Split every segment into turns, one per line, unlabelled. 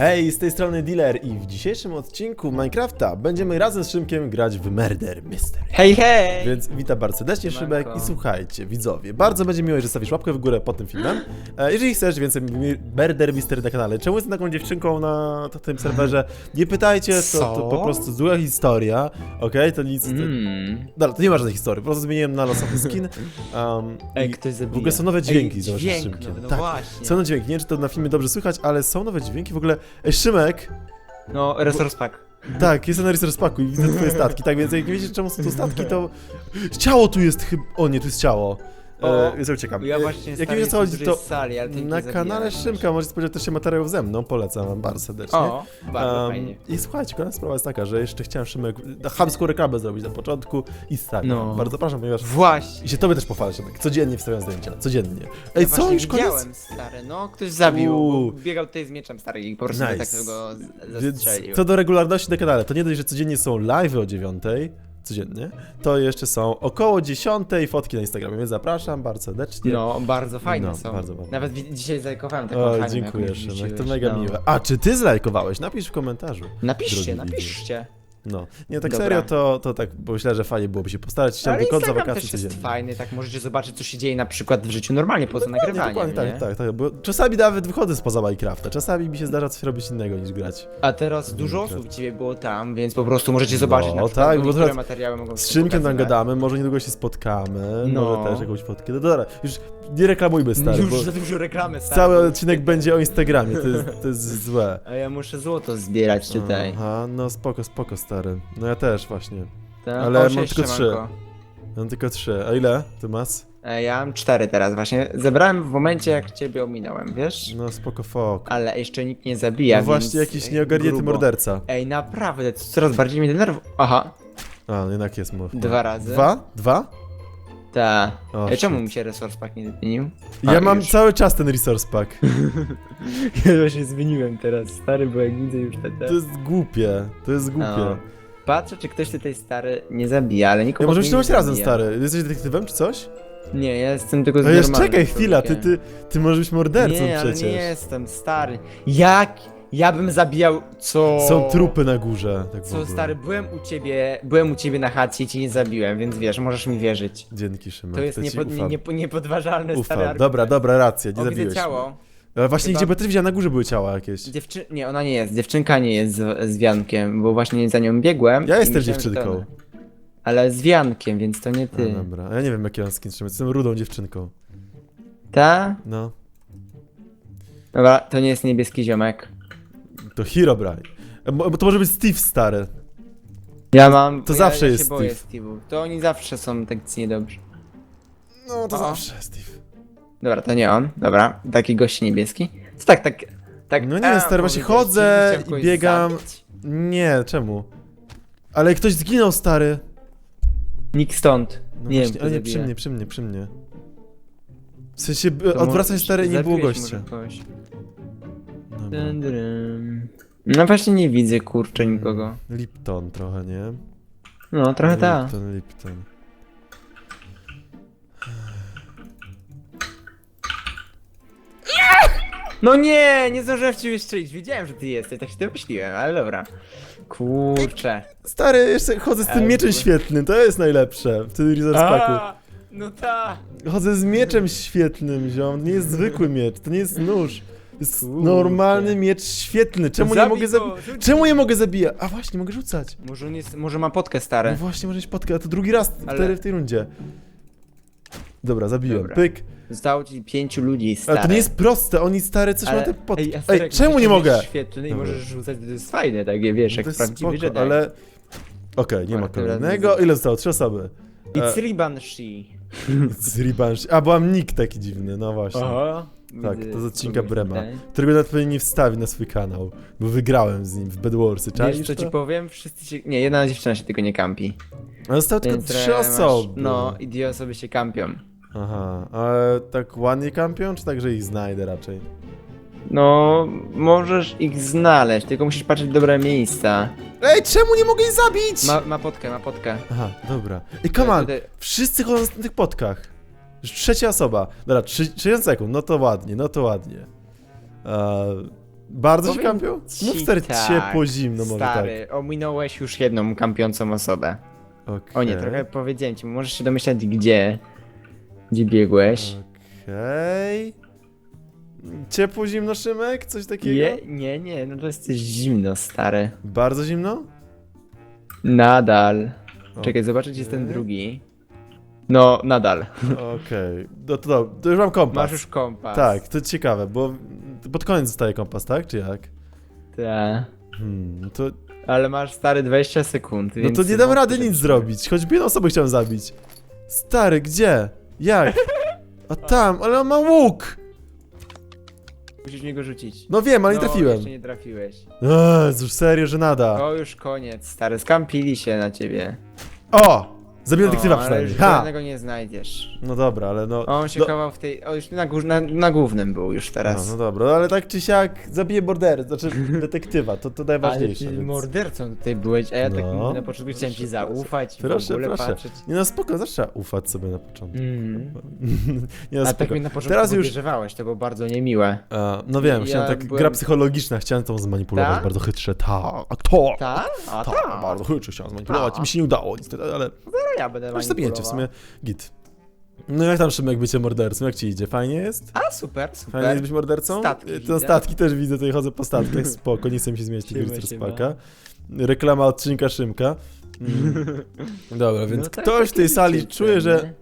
Hej, z tej strony Dealer i w dzisiejszym odcinku Minecrafta będziemy razem z Szymkiem grać w Murder Mystery.
Hej, hej!
Więc witam bardzo serdecznie Szymek
Siemanko.
i słuchajcie, widzowie, bardzo będzie miło, że stawisz łapkę w górę pod tym filmem. E, jeżeli chcesz więcej mi- Murder Mystery na kanale, czemu jestem taką dziewczynką na t- tym serwerze? Nie pytajcie, to, to
Co?
po prostu zła historia, okej? To nic...
Mm.
Dobra, to nie ma żadnej historii, po prostu zmieniłem na losowy skin. Um,
Ej,
i
ktoś zabija.
w ogóle są nowe dźwięki,
Ej,
zobacz,
dźwięk,
Szymkiem.
no, no
tak,
właśnie.
są nowe dźwięki, nie wiem czy to na filmie dobrze słychać, ale są nowe dźwięki, w ogóle... Ej, Szymek,
No, resource pack.
Tak, jestem na Resource Packu i widzę twoje statki. Tak więc jak nie wiecie czemu są tu statki, to... Ciało tu jest chyba... O nie, tu jest ciało. E,
O,
ja uciekam.
Ja
E,
właśnie
jak wiecie co chodzi, to
Sali, ale ty
na kanale. Szymka możecie spodziewać też się materiałów ze mną, polecam wam bardzo serdecznie.
O, bardzo
Em,
fajnie.
I słuchajcie, kolejna sprawa jest taka, że jeszcze chciałem Szymek chamską reklamę zrobić na początku i tak.
No.
Bardzo proszę, ponieważ...
Właśnie.
I się tobie też pochwalę, Szymek. Codziennie wstawiam zdjęcia, codziennie. Ej,
ja
co, już koniec?
widziałem, stary, no, ktoś zabił.
Uuu.
Biegał tutaj z mieczem, stary, i po prostu
Nice.
tak go
Więc
zastrzelił.
co do regularności na kanale, to nie dość, że codziennie są live'y o 9, codziennie, to jeszcze są około 10 fotki na Instagramie, więc zapraszam bardzo serdecznie.
No, bardzo fajne
No,
są.
bardzo.
Nawet wi- dzisiaj zalajkowałem taką
O,
fajną,
dziękuję
jakąś
Szymek, to
wrzuciłeś,
mega
no.
miłe. A, czy ty zlajkowałeś? Napisz w komentarzu.
Napiszcie,
Drogi
napiszcie.
No, nie, tak
Dobra.
serio, to, to tak, bo myślę, że fajnie byłoby się postarać. Chciałem
Ale
tylko za
Instagram
wakacji
też jest
codziennie.
fajny, tak możecie zobaczyć, co się dzieje na przykład w życiu normalnie, poza nagrywaniem,
dokładnie,
nie?
tak, tak, tak, bo czasami nawet wychodzę spoza Minecrafta, czasami mi się zdarza coś robić innego niż grać.
A teraz dużo osób ciebie było tam, więc po prostu możecie zobaczyć
No,
na przykład,
tak,
bo
teraz
materiały mogą
Z Szymkiem tam gadamy, może niedługo się spotkamy,
No.
może też jakąś fotkę. No dobra, już nie reklamujmy stary,
Już
bo
za dużo reklamy, stary.
cały odcinek będzie o Instagramie, to jest, to jest złe.
A ja muszę złoto zbierać tutaj.
Aha, no spoko, spoko stary. No ja też właśnie.
To
ale mam tylko trzy. Mam tylko trzy. A ile ty masz?
E, Ja mam cztery teraz właśnie. Zebrałem w momencie, jak ciebie ominąłem, wiesz?
No spoko fok.
Ale jeszcze nikt nie zabija,
No właśnie
więc,
jakiś
e,
nieogarnięty
grubo.
morderca.
Ej, naprawdę, to coraz bardziej mnie denerwuje. Aha,
A, no jednak jest mów.
dwa razy.
Dwa? Dwa?
Ta.
O,
Ej, czemu
shit.
mi się resource pack nie zmienił?
Ja
A,
mam
już.
cały czas ten resource pack.
Ja właśnie zmieniłem teraz, stary, bo jak widzę już te... te...
To jest głupie. To jest głupie.
No. Patrzę, czy ktoś tutaj stary nie zabija, ale nikogo
Ja może ściągnąć
nie
razem,
zabija.
stary. Jesteś detektywem czy coś?
Nie, ja jestem tylko z
No jeszcze
normalnym
czekaj chwila, ty,
człowiekiem.
ty, ty możesz być mordercą
Nie, ale
przecież.
nie jestem stary. Jak ja bym zabijał co?
Są trupy na górze. Tak w
Co
ogóle.
stary, byłem u ciebie, byłem u ciebie na chacie i cię nie zabiłem, więc wiesz, możesz mi wierzyć.
Dzięki Szymek.
To jest
ci
niepod, nie,
ufam.
nie, niepodważalny stary
Ufam.
argument.
Dobra, dobra, racja, nie
O, widzę
zabiłeś.
ciało.
Ale właśnie
Chyba-
gdzie, bo też widziałem na górze były ciała jakieś.
Dziewczy... Nie, ona nie jest. Dziewczynka nie jest z, z wiankiem, bo właśnie za nią biegłem.
Ja
i
jestem
myślałem, że to
dziewczynką.
ona. Ale z wiankiem, więc to nie
A,
ty.
dobra, a ja nie wiem jaki mam skin, jestem rudą dziewczynką.
Ta?
No,
Dobra, to nie jest niebieski ziomek.
To Herobrine. Bo to może być Steve stary.
Ja mam.
To
ja,
zawsze
ja
jest
się boję. Steve'ów. To oni zawsze są tak niedobrzy.
No to
Aha.
zawsze Steve.
Dobra, to nie on. Dobra, taki gość niebieski. To tak, tak. tak
No nie stary, właśnie
powiedziałeś,
chodzę i biegam.
zabić?
Nie, czemu? Ale ktoś zginął, stary.
Nikt stąd.
No
nie
właśnie,
wiem,
ale nie przy mnie, przy mnie, przy mnie. W sensie, b- odwracaj stary, nie było gościa. Dobra.
Dun, dun. No właśnie nie widzę, kurczę, nikogo.
Lipton trochę, nie?
No, trochę ta.
Lipton, Lipton.
No nie, nie zdążyłem w ciebie strzelić. Wiedziałem, że ty jesteś, tak się domyśliłem, ale dobra. Kurczę.
Stary, jeszcze chodzę z tym
Ale
mieczem świetnym, to jest najlepsze w tym Resource Packu.
No ta.
Chodzę z mieczem świetnym, ziom. Nie jest zwykły miecz, to nie jest nóż. To jest
Kurde.
normalny miecz świetny. Czemu nie
Zabij
mogę
go, rzuć
Czemu nie mogę zabijać? A właśnie, mogę rzucać.
Może on jest, może ma potkę
No
stare.
właśnie, może mieć potkę, a to drugi raz
Ale-
ale... w tej rundzie. Dobra, zabiłem.
Dobra.
Pyk.
Zostało ci pięciu ludzi stare.
Ale to nie jest proste, oni stary coś
Ale-
ma te potki.
Ej, a
Ej, czemu nie mogę?
Świetny i
Dobra.
możesz rzucać, to jest fajne, takie wiesz, jak prawdziwy
spoko,
Jedi.
ale... Okej, nie ma
Dobra, teraz
kolejnego.
widzę.
Ile zostało? Trzy osoby.
It's
E,
Ribanshi.
z Rebansh. A, bo mam nick taki dziwny, no właśnie.
Aha.
Tak, to z odcinka Brema.
tutaj.
Którego nawet pewnie nie wstawi na swój kanał, bo wygrałem z nim w Bedwarsy,
Wiesz
czaisz
co
to?
ci powiem? Wszyscy się... Nie, jedna dziewczyna się tylko nie kampi.
Ale zostały tylko
Więc
trzy
e, masz-
osoby.
No, i dwie osoby się kampią.
Aha, ale tak ładnie kampią, czy tak, że ich znajdę raczej?
No, możesz ich znaleźć, tylko musisz patrzeć w dobre miejsca.
Ej, czemu nie mogę jej zabić?
Ma, ma potkę, ma potkę.
Aha, dobra. Ej, come on,
Tutaj-
wszyscy chodzą na tych podkach. Trzecia osoba. Dobra, trzy- 30 sekund, no to ładnie, no to ładnie. Eee, Bardzo się
Powiem
kampią?
ci
Mów stary
tak,
ciepło, zimno może
Stary, ominąłeś już jedną kampiącą osobę.
tak.
O nie,
Okej.
trochę powiedziałem ci, możesz się domyślać gdzie. Gdzie biegłeś.
Okej. Ciepło, zimno, Szymek? Coś takiego?
Nie, nie, nie, no to jest coś zimno, stary.
Bardzo zimno?
Nadal. Czekaj, zobaczę gdzie jest ten
Okej.
drugi. No, nadal.
Okej. No to, to, to już mam kompas.
Masz już kompas.
Tak, to ciekawe, bo pod koniec zostaje kompas, tak? Czy jak?
Tak.
Hmm, to,
Ale masz stary 20 sekund.
no
więc
to nie dam rady nic zrobić. Choćby jedną osobę chciałem zabić. Stary, gdzie? Jak? A tam, ale on ma łuk!
Musisz w niego rzucić.
No wiem, ale nie
no,
trafiłem.
jeszcze nie trafiłeś.
Jezu, serio, że nada.
To już koniec, stary. Skampili się na ciebie.
O! Zabiłem detektywa
ale
przynajmniej. Ha!
żadnego nie znajdziesz.
No dobra, ale no...
On się
no,
chował w tej. O, już na, gór, na, na głównym był już
no,
teraz.
no dobra, ale tak czy siak zabiję border, znaczy detektywa, to, to
Ale
najważniejsze.
ty
więc-
mordercą tutaj byłeś, a ja tak
No.
na początku chciałem ci zaufać i w
Proszę,
ogóle
proszę.
patrzeć.
Nie no spoko, zawsze trzeba ufać sobie na początku.
Mm.
Nie no
A
spoko.
tak mnie na początku
Teraz już
to było bardzo niemiłe.
A, no wiem,
Ja
chciałem tak,
byłem-
gra psychologiczna, chciałem tą zmanipulować,
Ta?
bardzo chytrze, tak, a to,
Tak? A
tak,
tak.
bardzo chytrze chciałem zmanipulować, mi się nie udało niestety, ale
To ja będę
masz zabijecie w sumie, git. No jak tam Szymek bycie mordercą, jak ci idzie, fajnie jest?
A super,
Fajnie jest
super.
być mordercą?
Statki
Y,
widzę.
To statki też widzę, tutaj chodzę po statkach, spoko, nie chcę mi się zmieniać tego
Siema.
Spaka. Reklama odcinka Szymka. Mm. Dobra, więc
No tak,
ktoś w tej
takie
sali
życie,
czuje, że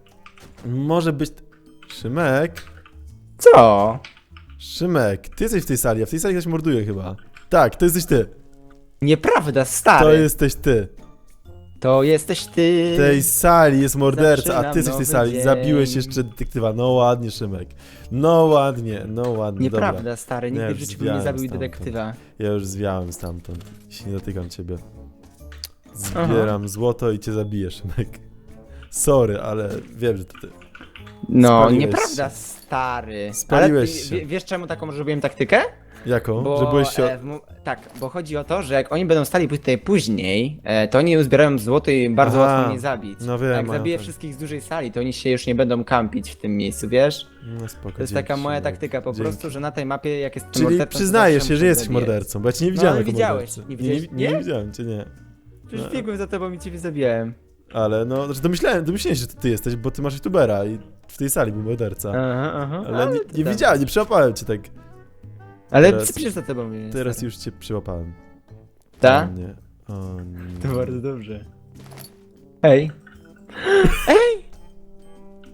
może być... Szymek?
Co?
Szymek, ty jesteś w tej sali, a w tej sali ktoś morduje chyba. Tak, to jesteś ty.
Nieprawda, stary.
To jesteś ty.
To jesteś ty.
W tej sali jest morderca, a ty jesteś w tej
nowy
sali.
dzień.
Zabiłeś jeszcze detektywa. No ładnie, Szymek. No ładnie, no ładnie.
Nieprawda,
Dobra.
stary.
Nie,
Nigdy
już
w życiu bym nie
zwiałem
zabił
stamtąd.
detektywa.
Ja już zwiałem stamtąd. Się nie dotykam ciebie. Zbieram złoto i cię zabiję, Szymek. Sorry, ale wiem, że to ty.
No,
Spaliłeś
nieprawda,
się.
stary.
Spaliłeś
Ale ty,
się.
wie- wiesz czemu taką zrobiłem taktykę?
Jaką?
Bo,
że byłeś się...
e, w mo- tak, bo chodzi o to, że jak oni będą stali tutaj później, e, to oni uzbierają złoto i bardzo
Aha,
łatwo mnie zabić.
no wiem,
jak
mają
zabiję
tak.
wszystkich z dużej sali, to oni się już nie będą kampić w tym miejscu, wiesz?
No spoko,
To jest
dzięki,
taka moja taktyka po
Dzięki.
prostu, że na tej mapie jak jest
Czyli
mordercą, to
przyznajesz
zawsze
się, że
muszę
jesteś
zabijać.
mordercą, bo ja cię nie widziałem
ale
jako
widziałeś, nie widziałeś-
nie, nie widziałem cię, nie.
Przecież
No.
biegłem za tobą i ciebie zabijałem.
Ale no, znaczy domyślałem, domyślałem się, że to ty jesteś, bo ty masz youtubera i w tej sali był morderca.
Aha, aha.
Ale nie, nie
tam.
widziałem, nie przyłapałem cię tak.
Ale
Teraz-
przecież za tobą jest.
Teraz już cię przyłapałem.
Ta?
O nie. O nie.
To bardzo dobrze. Ej.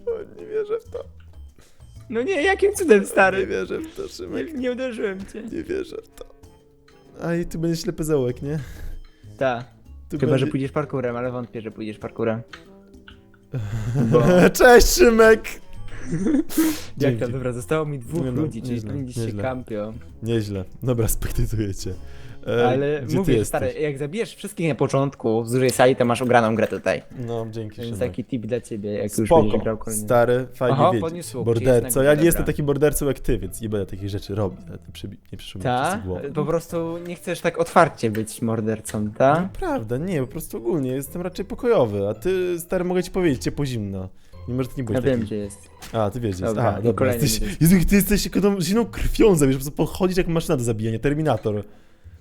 O, nie wierzę w to.
No nie, jakim cudem,
Nie
stary?
wierzę w to, Szymek.
Nie, nie uderzyłem cię.
Nie wierzę w to. A i ty będziesz ślepy zaułek, nie?
Tak.
Tu
Chyba, że
będzie-
pójdziesz parkurem, ale wątpię, że pójdziesz parkurem.
Cześć, Szymek!
Jak
Dzięki.
to, dobra, zostało mi dwóch
Nie no,
ludzi, czyli
nieźle,
się
nieźle.
kampią.
Nieźle. Dobra, spektytuję cię. E,
Ale
gdzie ty
mówię,
jesteś?
stary, jak zabijesz wszystkich na początku z dużej sali, to masz ograną grę tutaj.
No, dzięki,
Więc
Szymek.
taki tip dla ciebie, jak już będziesz grał kolejny.
stary, fajnie
Aha,
wiedzieć.
podniósł łuk,
Morderco,
czyli
ja nie jestem
dobra.
takim mordercą jak ty, więc nie będę takich rzeczy robić. Nawet nie, przybi- nie przyszło mi
Ta?
głowę.
Po prostu nie chcesz tak otwarcie być mordercą, ta?
Prawda, nie, po prostu ogólnie jestem raczej pokojowy, a ty, stary, mogę ci powiedzieć, ciepło zimno. Mimo, że ty nie byłeś
Ja wiem,
taki.
gdzie jest.
A, ty wiesz, gdzie jest.
Dobra,
Aha,
i
dobra.
kolejny
Jesteś. Jezu, ty jesteś jaką zimną krwią zabierz, po prostu pochodzisz jak maszyna do zabijania, Terminator.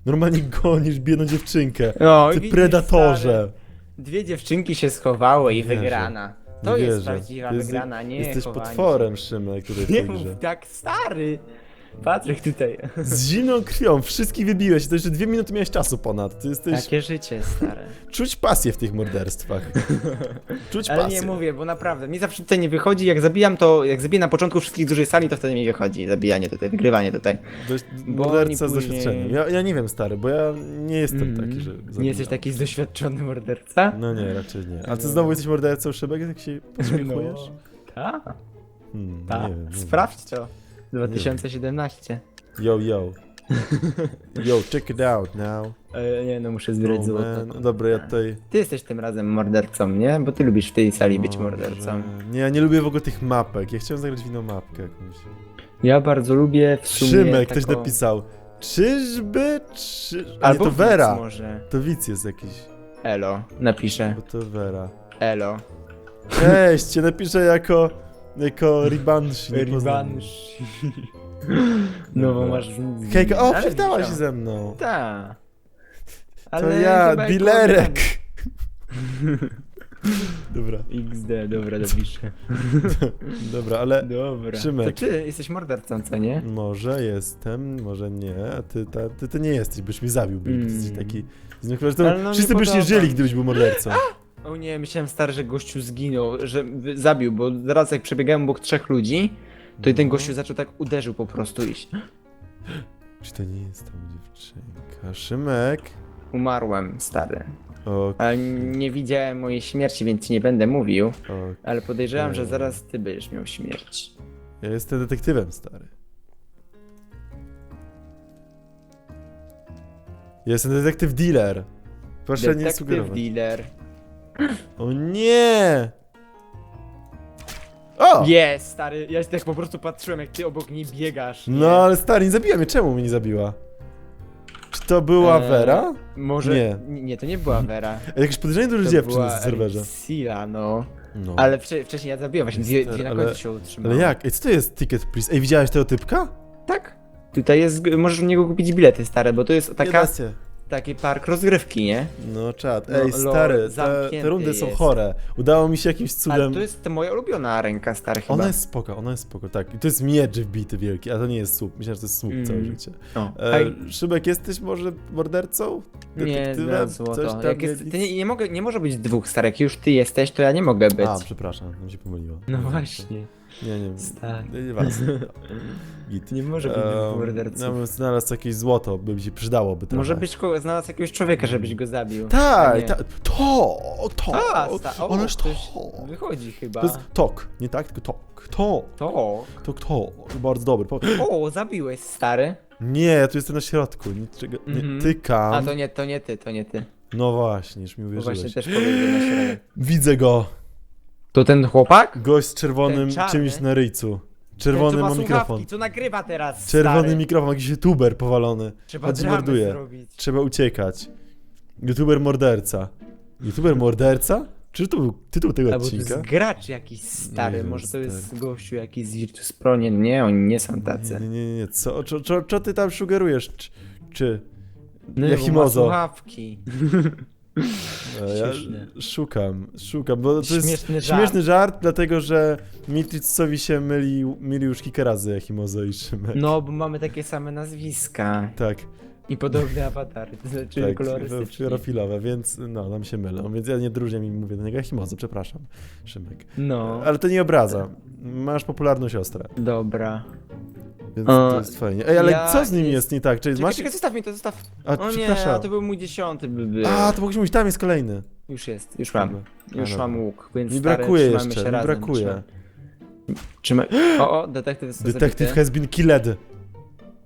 Normalnie gonisz biedną dziewczynkę.
No,
Ty
widzisz,
predatorze.
stary, Dwie dziewczynki się schowały i
wierzę.
wygrana. To
Nie
jest
wierzę.
prawdziwa
Ty jesteś-
wygrana, nie
Jesteś
chowanie
potworem, Szymek, tutaj w
Się. Nie
tej
mów
grze.
tak, stary. Patryk tutaj.
Z zimną krwią, wszystkich wybiłeś, to jeszcze dwie minuty miałeś czasu ponad. Ty jesteś...
Takie życie, stare.
Czuć pasję w tych morderstwach. Czuć
Ale
pasję.
nie mówię, bo naprawdę, mi zawsze tutaj nie wychodzi, jak zabijam to, jak zabiję na początku wszystkich z dużej sali, to wtedy mi wychodzi zabijanie tutaj, wygrywanie tutaj.
Dość,
Bo
morderca z
później-
doświadczeniem. Ja, ja nie wiem, stary, bo ja nie jestem
Mm.
taki, że
Nie
zabijam.
jesteś taki doświadczony morderca?
No nie, raczej nie. A ty
No.
znowu jesteś mordercą Szybek, jak się podśmiechujesz?
Tak,
Hmm,
tak.
nie wiem, nie wiem.
Sprawdź to. 2017.
Yo, yo. Yo, check it out now.
E, nie no, muszę zbierać
Oh,
złoto.
man. Dobra, ja tutaj...
Ty jesteś tym razem mordercą, nie? Bo ty lubisz w tej sali być mordercą.
Nie, ja nie lubię w ogóle tych mapek. Ja chciałem zagrać w inną mapkę jakąś.
Ja bardzo lubię w sumie
Szymek,
taką...
ktoś napisał. Czyżby, czy... A nie,
Albo
to Vera.
może.
To widz jest jakiś.
Elo, napiszę.
Bo to Vera.
Elo.
Cześć, cię napiszę jako... Jako Ribanshi. nie poznam.
No bo
Dobra.
masz...
Hejka, o,
Ale
przywitałaś się ze mną.
Ta.
To
Ale
ja,
chyba
dilerek. Dobra,
XD, dobra, dopiszę.
dobra, ale
Dobra.
Szymek.
To ty jesteś mordercą, co nie?
może jestem, może nie, a ty, ta, ty to nie jesteś, byś mi zabił, byś
Mm.
jesteś taki... Zwykle, że to
Ale no nie
wszyscy byś nie
podoba
żyli, gdybyś był mordercą.
O nie, myślałem stary, że gościu zginął, że wy- zabił, bo zaraz jak przebiegałem obok trzech ludzi, to i ten
No.
gościu zaczął tak uderzył po prostu iść.
Czy to nie jest tam dziewczynka? Szymek?
Umarłem, stary.
O,
Ale nie widziałem mojej śmierci, więc nie będę mówił,
o,
ale podejrzewam, że zaraz ty będziesz miał śmierć.
ja jestem detektywem, stary. Ja jestem detektyw dealer. Proszę nie
Detektyw
sugerować.
dealer.
O nie! O!
Jest, stary, ja tak po prostu patrzyłem, jak ty obok niej biegasz. nie?
No ale stary, nie zabiła mnie. Czemu mnie nie zabiła? Czy to była
Eee,
Vera?
Może...
Nie.
Nie. nie, to nie była Vera.
Jakieś podejrzenie dużo
To
dziewczyn
była
na serwerze.
Sila, no.
No.
Ale wcze- wcześniej ja zabiłem, właśnie dwie, dwie na
ale-
końcu się utrzymały.
Ale jak? Ej, co to jest ticket please? Ej, widziałeś tego typka?
Tak. Tutaj jest, możesz u niego kupić bilety stare, bo to jest taka,
11.
taki park rozgrywki, nie?
No czad.
No,
Ej,
lol,
stary, te,
zamknięty
te rundy są
jest.
chore. Udało mi się jakimś
Ale
cudem...
to jest moja ulubiona ręka, stary chyba.
Ona jest spoko, ona jest spoko, tak. I to jest miecz wbity wielki, a to nie jest słup. Myślałem, że to jest słup
Mm.
całe życie.
O,
E. Szybek, jesteś może mordercą?
Nie,
Detektywem?
no
Coś
złoto. Jak jest,
mieli-
ty nie, nie, mogę, nie może być dwóch starych, jak już ty jesteś, to ja nie mogę być.
A, przepraszam, mi się pomyliło.
no właśnie,
Nie, nie,
stary.
nie, nieważne. Git.
Nie może być
Ehm,
morderców.
Ja bym znalazł jakieś złoto, by mi się przydałoby trochę.
Może byś ko- znalazł jakiegoś człowieka, żebyś go zabił.
Tak,
nie.
ta, to, to,
A, sta- o,
ależ to.
wychodzi chyba.
To jest tok, nie tak, tylko tok, to,
To.
to, to, bardzo dobry.
O, zabiłeś, stary.
Nie, ja tu jestem na środku, niczego nie
Mhm.
tykam.
A to nie, to nie ty, to nie ty.
No właśnie, już mi
Bo
uwierzyłeś.
właśnie też powiedział na środek.
Widzę go,
To ten chłopak?
gość z czerwonym
Ten czarny?
czymś na ryjcu.
Ten,
Czerwony
co ma
ma
słuchawki,
mikrofon.
co nagrywa teraz,
Czerwony
stary.
mikrofon, jakiś youtuber powalony.
Trzeba
Chodź,
dramę
morduje.
zrobić.
Trzeba uciekać. YouTuber morderca. YouTuber morderca? Czy to był tytuł tego
Albo to
odcinka?
jest gracz jakiś stary,
Nie wiem,
może to jest gościu jakiś z Virtus Pro, nie, nie, oni nie są tacy.
nie, nie, nie. Co, co, co, co ty tam sugerujesz? Czy... czy...
No,
Jachimozo.
bo ma słuchawki.
E, Ja szukam, szukam, bo to jest
Śmieszny żart.
śmieszny żart, dlatego że Mitricowi się myli, myli już kilka razy Jachimozo i Szymek.
No, bo mamy takie same nazwiska
Tak,
i podobne awatary, to znaczy
tak,
kolorystyczne.
profilowe, więc no, nam się mylą, więc ja nie drużnie mi mówię do niego Jachimozo, przepraszam, Szymek.
No,
Ale to nie obraza, masz popularną siostrę,
dobra.
Więc
A,
to jest fajnie. Ej, ale
ja
co z nim
jest-
jest nie tak? Czy
Czekaj,
masz...
czekaj, zostaw mi to, zostaw.
A,
O nie,
przepraszam.
a to był mój dziesiąty by był.
A, to mogliśmy mówić, tam jest kolejny.
Już jest, już mam.
Dobra.
Już
A,
mam
dobra.
łuk, więc
Mi
stary,
brakuje
trzymajmy
jeszcze,
się
mi
razem.
brakuje.
Trzymaj... O, o, detektyw jest
Detektyw
zabity.
has been killed.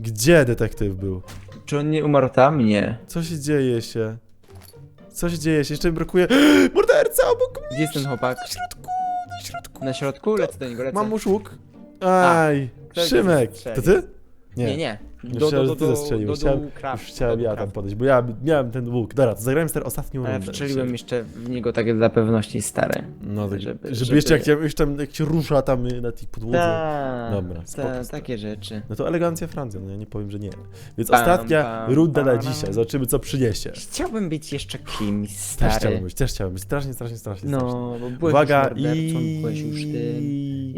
Gdzie detektyw był?
Czy on nie umarł tam? Nie.
Co się dzieje się? Co się dzieje się? Jeszcze mi brakuje... Morderca obok mnie!
Gdzie jest ten chłopak?
Na środku, na środku.
Na środku? Lecę do niego, lecę.
Mam już łuk. Aj,
ktoś
Szymek. To
strzelił.
ty?
Nie, nie.
Myślałem, że ty
do,
Chciałem- Już chciałem ja tam podejść, bo ja miałem ten łuk. Dobra, to zagrałem teraz ostatnią
Ale
rundę.
wstrzeliłem jeszcze w niego takie dla pewności stare.
No, tak,
żeby-
żeby,
żeby-
jeszcze jak, jak, tam, jak się rusza tam y, na tej podłodze.
Ta,
Dobra, spoko,
ta, takie rzeczy.
No to elegancja Francja, no ja nie powiem, że nie. Więc
Pam,
ostatnia
pam,
runda na
pam.
dzisiaj. Zobaczymy, co przyniesie.
Chciałbym być jeszcze kimś,
Też
stary.
chciałbym być, też chciałbym być. Strasznie, strasznie, strasznie. strasznie.
No, bo byłeś
Uwaga
już mordercą,
i...
byłeś już tym.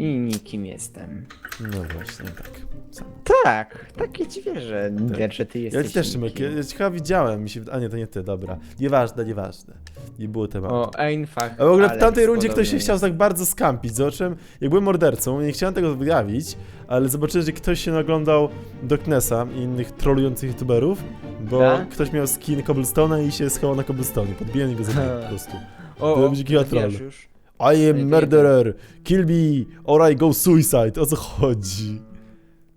I nikim jestem.
No właśnie, tak. Samo.
Tak, takie ci wierzę, tak. że ty
Ja
jesteś
ci też, Szymek, ja,
nikim.
ja chyba widziałem, mi się... A nie, to nie ty, dobra. Nieważne, nieważne. Nie było tematu.
O, Einfach.
A w ogóle w tamtej rundzie ktoś się chciał tak bardzo skampić. Zobaczyłem, jak byłem mordercą, nie chciałem tego wyjawić, ale zobaczyłem, że ktoś się naglądał Doknesa i innych trolujących youtuberów, bo
Tak?
ktoś miał skin Cobblestone'a i się schował na Cobblestone. Podbiłem go zabiłem po prostu.
O,
To
o,
będzie troll.
już.
I am murderer, kill me, or I go suicide. O co chodzi?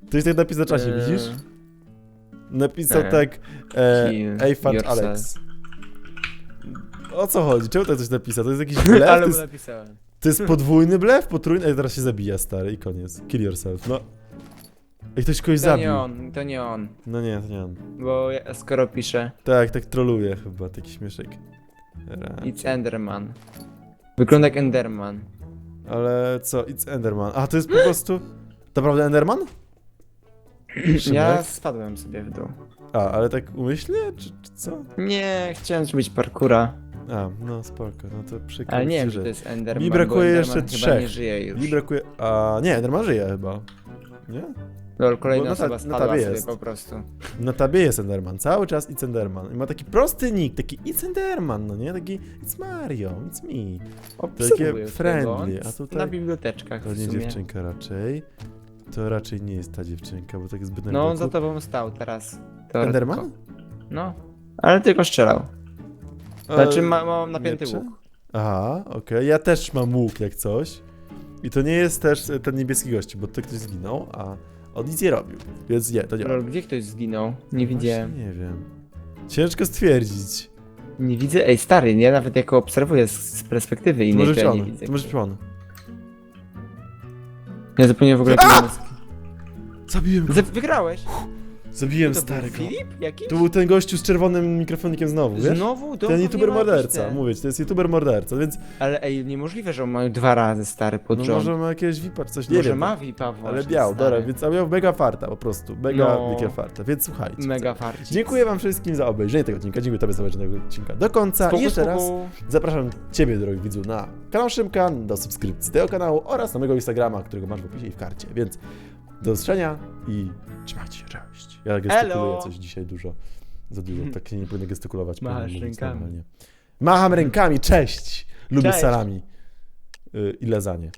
Ktoś tak napisał na czasie,
Eee,
widzisz? Napisał
e,
tak e,
kill yourself.
Alex. O co chodzi? Czemu tak coś napisał? To jest jakiś blef?
Ale
To
mu
jest,
napisałem.
to jest podwójny blef? Potrójny? Ej, teraz się zabija, stary, i koniec. Kill yourself, no. Ej, ktoś kogoś
To
zabił.
nie on, to nie on.
No nie, to nie on.
Bo ja, skoro piszę
Tak, tak troluje chyba, taki śmieszek. Ra-
It's Enderman. Wygląda jak Enderman.
Ale co? It's Enderman. A, to jest po prostu... To prawda Enderman? Szymek?
Ja spadłem sobie w dół.
A, ale tak umyślnie, czy, czy co?
Nie, chciałem zrobić parkura,
A, no spoko, no to przykro
ale nie
ci,
wiem,
że...
że to jest Enderman.
Mi
bo
brakuje
Enderman
jeszcze
chyba
trzech.
nie żyje już.
Mi brakuje... A, nie, Enderman żyje chyba. Nie?
Lol, kolejna
bo na ta-
osoba
na
spadła
tabie
sobie
jest.
po prostu.
Na tabie jest Enderman, cały czas It's Enderman. I ma taki prosty nick, taki It's Enderman, no nie? Taki It's Mario, It's me.
Obserwuję
friendly,
tego,
a tutaj-
Na biblioteczkach
To
w
nie
sumie.
dziewczynka raczej. To raczej nie jest ta dziewczynka, bo tak jest zbyt
No, on za tobą stał teraz. teoretyko.
Enderman?
No, ale tylko strzelał. Znaczy
E,
ma, ma napięty
miecze?
łuk.
Aha, okej. Ja też mam łuk jak coś. I to nie jest też e, ten niebieski gość, bo to ktoś zginął, a on nic nie robił. Więc nie, to nie.
Lol, gdzie ktoś zginął? Nie widziałem.
Właśnie nie wiem. Ciężko stwierdzić.
Nie widzę, ej stary, ja nawet jako obserwuję z, z perspektywy
To
innej,
może
to
być
ja nie
on.
widzę.
To może być on.
Ja zapomniałem w ogóle
A! Zabiłem go.
Wygrałeś?
Zabiłem starego.
Filip? Jaki?
To był ten gościu z czerwonym mikrofonikiem znowu, wiesz?
Znowu? To
Ten youtuber
jakiś
morderca, mówię ci, to jest youtuber morderca, więc
Ale ej, niemożliwe, że on ma dwa razy stary pod
no może ma jakieś czy coś, nie
Może
wiem.
ma VIPa właśnie,
ale
stary.
dobra, więc a miał mega farta po prostu, mega
No.
wielkie farta, więc słuchajcie.
Mega farci.
Dziękuję wam wszystkim za obejrzenie tego odcinka, dziękuję tobie za obejrzenie tego odcinka do końca i jeszcze raz zapraszam ciebie, drogi widzu, na kanał Szymka, do subskrypcji tego kanału oraz na mojego Instagrama, którego masz w opisie i w karcie, więc do usłyszenia i trzymajcie się, cześć. Ja gestykuluję
Elo.
coś dzisiaj dużo, za dużo, tak się nie powinno gestykulować.
Machasz
mówić
rękami.
normalnie. Macham rękami, cześć! Lubię
Cześć.
salami yy, i lasagne.